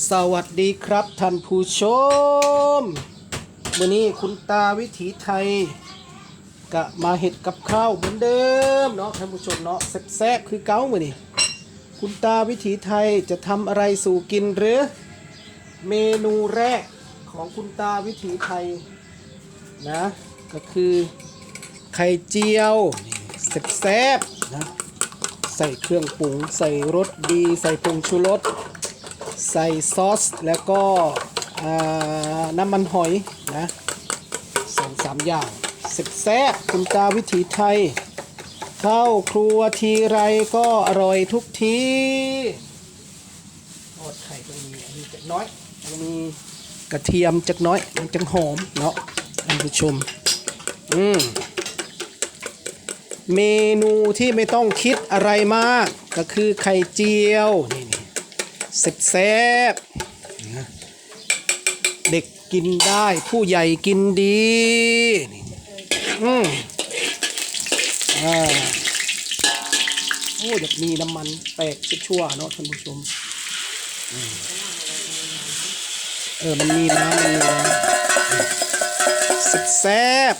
สวัสดีครับท่านผู้ชมวันนี้คุณตาวิถีไทยกะมาเห็ดกับข้าวเหมือนเดิมเนาะท่านผู้ชมเนาะแซ่บๆคือเก้ามือนี่คุณตาวิถีไทยจะทำอะไรสู่กินหรือ เมนูแรกของคุณตาวิถีไทยนะก็คือไข่เจียวแซ่บๆนะใส่เครื่องปรุง ใส่รสดี ใส่ผงชูรส ใส่ซอสแล้วก็น้ำมันหอยนะสองสามอย่างสิบแซ่บคุณตาวิถีไทย เข้าครัวทีไรก็อร่อยทุกทีทอดไข่ตรงนี้อันนี้จักน้อยตรงนี้กระเทียมจักน้อยมันจังหอมเนาะท่านผู้ชมอืมเมนูที่ไม่ต้องคิดอะไรมาก ก็คือไข่เจียวนี่ แซ่บๆเด็กกินได้ผู้ใหญ่กินดีอืมอ่าโอ้อยากมีน้ำมันแตกชั่วเนาะท่านผู้ชมเออ มันมีน้ำมันมีน้ำแซ่บ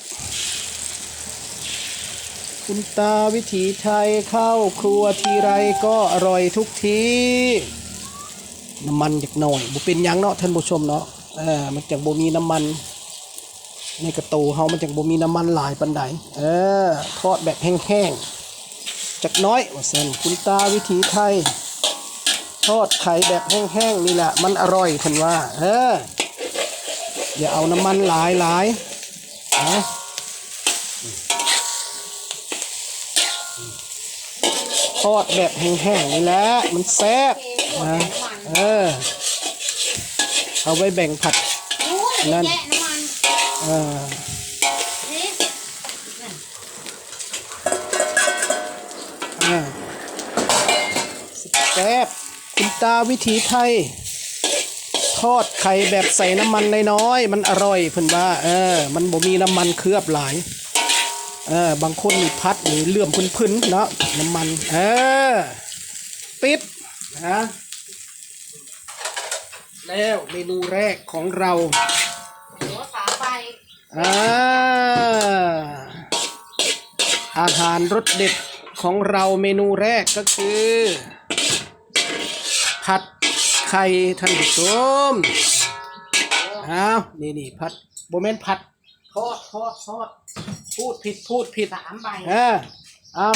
คุณตาวิถีไทยเข้าครัวทีไรก็อร่อยทุกที น้ำมันจากหน่อยบ่เป็นยังเนาะท่านผู้ชมเนาะเออมันจากบ่มีน้ำมันในกระตูเฮามันจากบ่มีน้ำมันหลายปานใดเออทอดแบบแห้งๆจักน้อยว่าซั่นคุณตาวิถีไทย ทอดไข่แบบแห้งๆนี่แหละมันอร่อยเพิ่นว่า เอออย่าเอาน้ำมันหลายหลายนะทอดแบบแห้งๆนี่แหละมันแซ่บ นะเออ เอาไว้แบ่งผัด นั่นั่นนน้ำมันเออนี่อ่าแซ่บคุณตาวิถีไทย ทอดไข่แบบใส่น้ำมันน้อยๆมันอร่อยเพิ่นว่า เออ มันบ่มีน้ำมันเคลือบหลายเออบางคนนี่พัดนี่เลื่อมพื้นๆเนาะน้ำมัน เออ ปิดนะ แล้วเมนูแรกของเราหัวขาไปอ่าอาหารรสเด็ดของเราเมนูแรกก็คือ ผัดไข่ท่านผู้ชมอ้าวนี่นี่ผัดโบเมนผัดทอดทอดทอดพูดผิดพูดผิดสามใบเออเอา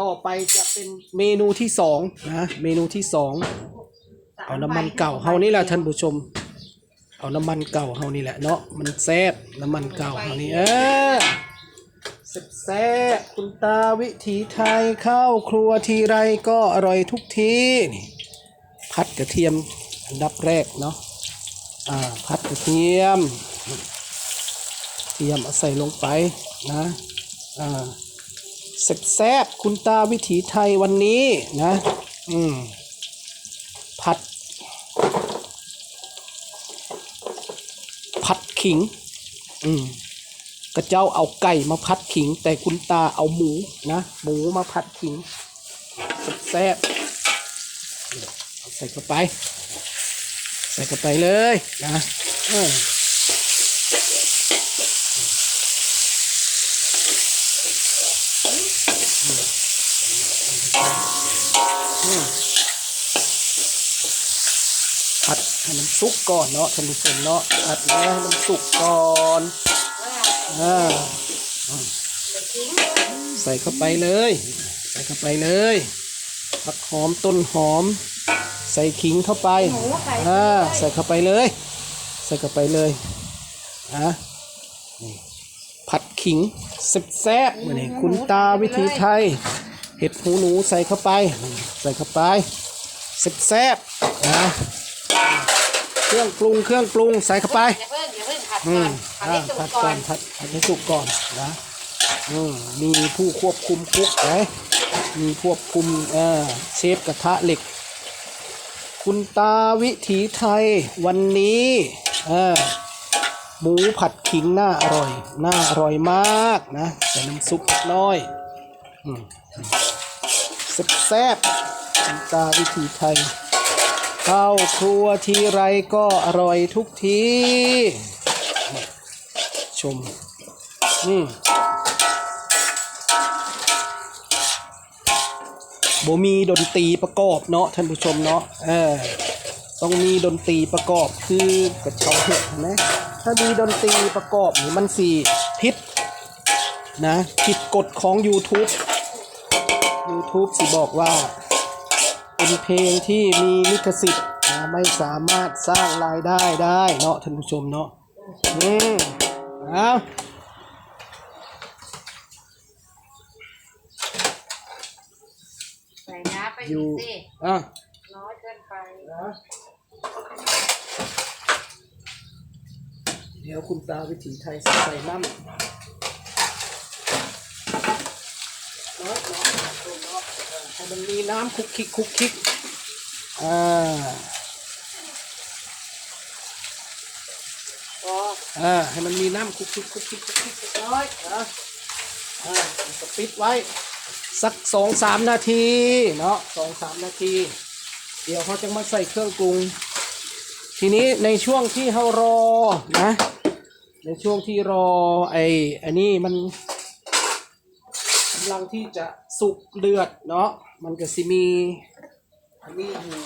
ต่อไปจะเป็นเมนูที่สองนะเมนูที่สอง เอาน้ำมันเก่าเฮานี่แหละท่านผู้ชม เอาน้ำมันเก่าเฮานี่แหละเนาะมันแซ่บน้ำมันเก่าเฮานี่เออแซ่บๆคุณตาวิถีไทยเข้าครัวทีไรก็อร่อยทุกทีนี่พัดกระเทียมอันดับแรกเนาะอ่าพัดกระเทียมเทียมเอาใส่ลงไปนะอ่าแซ่บๆคุณตาวิถีไทยวันนี้นะ อืม ผัด ผัด ขิง อืมกระเจ้าเอาไก่มาผัดขิง แต่คุณตาเอาหมูนะ หมูมาผัดขิงแซ่บๆเอาใส่เข้าไป ใส่เข้าไปเลยนะ ผัดให้มันสุกก่อนเนาะท่านผู้ชมเนาะผัดแล้วให้มันสุกก่อนอ่าใส่เข้าไปเลย ใส่เข้าไปเลยผักหอมต้นหอม ใส่ขิงเข้าไปอ่าใส่เข้าไปเลย ใส่เข้าไปเลยอะนี่ผัดขิงแซ่บๆมาเนี่คุณตาวิถีไทย เห็ดหูหนูใส่เข้าไป ใส่เข้าไปแซ่บๆนะ เครื่องปรุงเครื่องปรุงใส่เข้าไปอย่าเพิ่งอย่าเพิ่งผัดอืก่อมนผัดอ่าให้สุกผัดก่ก่ออนนผัดผัดให้สุกก่อนนะอืมมีผู้ควบคุมคุกไหมมีควบคุมเอ่อเชฟกระทะเหล็ก คุณตาวิถีไทยวันนี้เออหมูผัดขิงน่าอร่อยน่าอร่อยมากนะใส่น้ำซุปเล็กน้อยอืมแซ่บๆคุณตาวิถีไทย เข้าครัวทีไรก็อร่อยทุกที ชม อืมบ่มีดนตรีประกอบเนาะท่านผู้ชมเนาะเออต้องมีดนตรีประกอบคือกระเช้าเห็ดนไหมถ้ามีดนตรีประกอบนี่มันสีพิษนะผิดกฎของ YouTube YouTube สิบอกว่า เป็นเพลงที่มีลิขสิทธิ์นะไม่สามารถสร้างรายได้ได้เนาะท่านผู้ชมเนาะอืมเอาใส่น้ำไปออียู่กสิอะน้อยเกินไปนะเดี๋ยวคุณตาวิถีไทยใส่น้ำน้อยน้อยเนาะให้ มันมีน้ำคุกคิกคุกคิกอ่าพออ่าให้มันมีน้ำคุกคิกคุกคิกคุกคิกเล็กน้อยนะอ่าแล้วก็ปิดไว้ สักสองสามนาทีเนาะสองสามนาที เดี๋ยวเขาจะมาใส่เครื่องปรุง ทีนี้ในช่วงที่เขารอนะ ในช่วงที่รอไอ้อันนี้มันกำลังที่จะสุกเดือดเนาะ มันก็สิมีอันนี้อยู่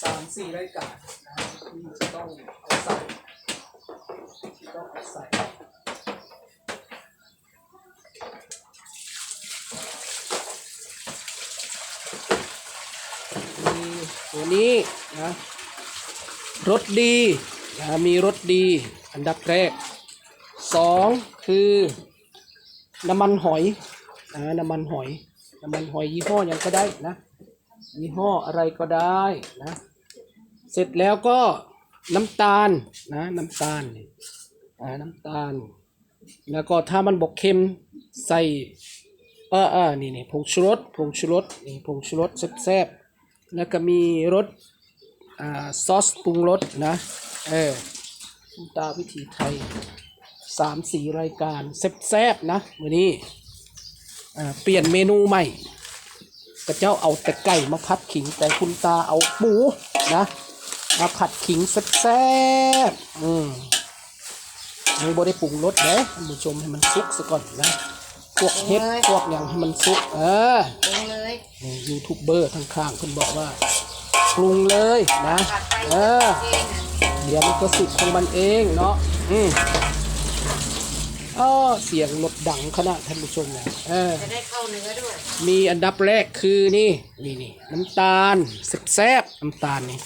สามสี่รายการนะที่จะต้องเอาใส่ที่ต้องเอาใส่มีตัวนี้นะรสดีนะมีรสดีอันดับแรกสองคือน้ำมันหอยนะน้ำมันหอย น้ำมันหอยยี่ห้ออย่างก็ได้นะยี่ห้ออะไรก็ได้นะ เสร็จแล้วก็น้ำตาลนะน้ำตาลอ่าน้ำตาล แล้วก็ถ้ามันบอกเค็มใส่เออเออนี่นี่ผงชูรสผงชูรสนี่ผงชูรสแซ่บๆแล้วก็มีรสอ่าซอสปรุงรสนะเออตาวิถีไทยสามสี่รายการแซ่บๆนะวันนี้ เปลี่ยนเมนูใหม่กระเจ้าเอาแต่ไก่มาผัดขิงแต่คุณตาเอาหมูนะมาผัดขิงแซ่บๆอืมยังบ่ได้ปรุงรสเด้ท่านผู้ชมให้มันสุกซะก่อนนะพวกเห็ดพวกอย่างให้มันสุก เออลงเลยนี่ยูทูบเบอร์ข้างๆเพิ่นบอกว่าปรุงเลยนะ ผัดไปเออ เองนะเดี๋ยวมันก็สุกของมันเองเนาะอืม อ้อเสียงรถดังขนาดท่านผู้ชมเนี่ยเออจะได้เข้าเนื้อด้วย มีอันดับแรกคือนี่นี่นี่น้ำตาลแซ่บๆน้ำตาลนี่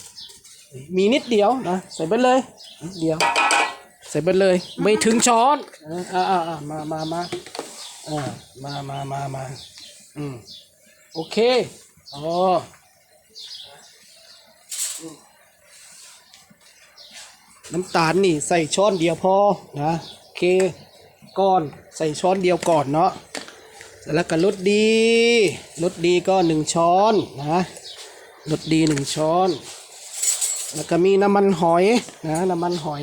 มีนิดเดียวนะใส่ไปเลยนิดเดียว ใส่ไปเลย ไม่ถึงช้อนเอออ่าอ่าอ่ามามามาอ่ามามามามาอืมโอเคอ๋ออืมน้ำตาลนี่ใส่ช้อนเดียวพอนะโอเค ก่อนใส่ช้อนเดียวก่อนเนาะแล้วก็รสดีรสดีก็หนึ่งช้อนนะรสดีหนึ่งช้อน แล้วก็มีน้ำมันหอยนะน้ำมันหอย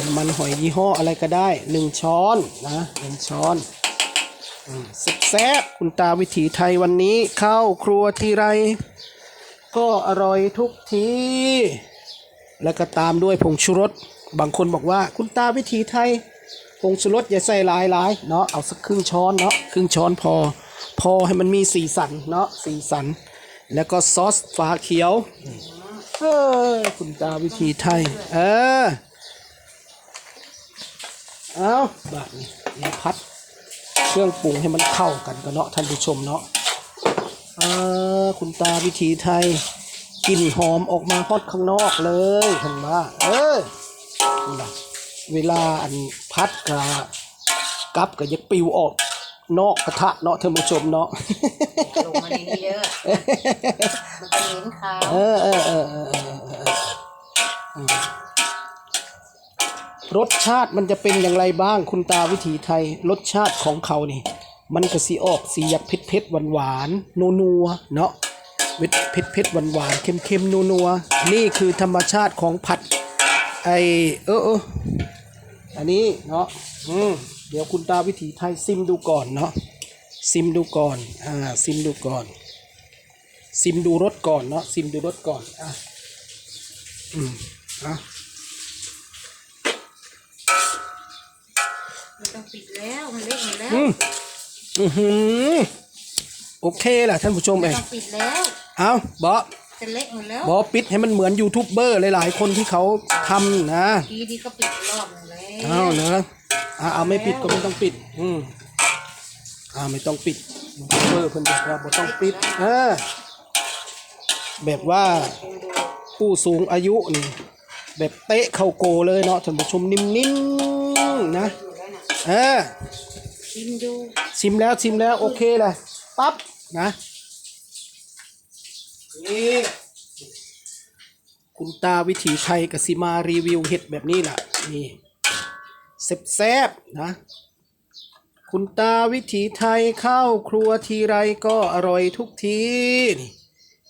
น้ำมันหอยยี่ห้ออะไรก็ได้หนึ่งช้อนนะหนึ่งช้อนอืมแซ่บคุณตาวิถีไทยวันนี้เข้าครัวทีไร ก็อร่อยทุกที แล้วก็ตามด้วยผงชูรส บางคนบอกว่าคุณตาวิถีไทย ผงชูรสอย่าใส่หลายหลายเนาะเอาสักครึ่งช้อนเนาะครึ่งช้อนพอ พอให้มันมีสีสันเนาะสีสัน แล้วก็ซอสฝาเขียวเออคุณตาวิธีไทย เออเอาแบบนี้พัดเครื่องปรุงให้มันเข้ากันกันเนาะท่านผู้ชมเนาะเออคุณตาวิธีไทยกลิ่นหอมออกมาฮอดข้างนอกเลยเห็นไหมเออ เวลาอันพัดกับกับก็ยักปิวออกนอกกระทะเนาะท่านผู้ชมเนาะลงมาในนี้เยอะมันจะเหม็นขาวเออเออเออเออเออเอออืมรสชาติมันจะเป็นอย่างไรบ้างคุณตาวิถีไทย รสชาติของเขานี่ มันก็สีออกสีอยากเผ็ดเผ็ดหวานหวานนัวนัวๆเนาะเผ็ดเผ็ดเผ็ดหวานหวานเค็มเค็มนัวนัวๆนี่คือธรรมชาติของผัดไอเออเออ อันนี้เนาะอืมเดี๋ยวคุณตาวิถีไทยซิมดูก่อนเนาะซิมดูก่อนอ่าซิมดูก่อน ซิมดูรสก่อนเนาะซิมดูรสก่อนอะอืมอะไม่ต้องปิดแล้วมันเล็กหมดแล้วอืมอือหือโอเคล่ะท่านผู้ชมไม่เอ้ยต้องปิดแล้วเอาบอจะเล็กหมดแล้วบอปิดให้มันเหมือนยูทูบเบอร์หลายๆ คนที่เขาทำนะทีดีก็ปิดรอบหนึ งแล้วเอาเนอะอะเอาไม่ปิดก็ไม่ต้องปิด อืมอ่าไม่ต้องปิดเบอร์เพิ่นบอกว่าบ่ต้องปิดเออแบบว่าผู้สูงอายุนี่แบบเตะเข้าโกเลยเนาะท่านผู้ชมนิ่มๆนะอยู่แล้วนะเออชิมดูชิมแล้วชิมแล้วโอเคเลยปั๊บนะนี่คุณตาวิถีไทยกสิมารีวิวเห็ดแบบนี้แหละนี่ แซบนะ คุณตาวิถีไทยเข้าครัวทีไรก็อร่อยทุกทีนี่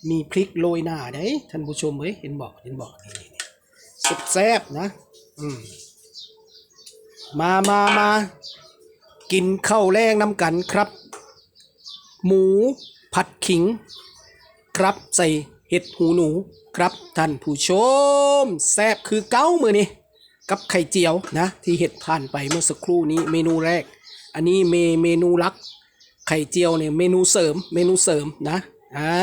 มีพริกโรยหน้าเด้ท่านผู้ชมเอ้ยเห็นบอกเห็นบอกนี่นี่นี่แซบนะ อืมมามามากินข้าวแรงน้ำกันครับ หมูผัดขิง ครับใส่เห็ดหูหนู ครับท่านผู้ชม แซบคือเก้ามือนี่ กับไข่เจียวนะ ที่เห็ดผ่านไปเมื่อสักครู่นี้เมนูแรก อันนี้เมเมนูลัก ไข่เจียวเนี่ยเมนูเสริมเมนูเสริมนะอ่า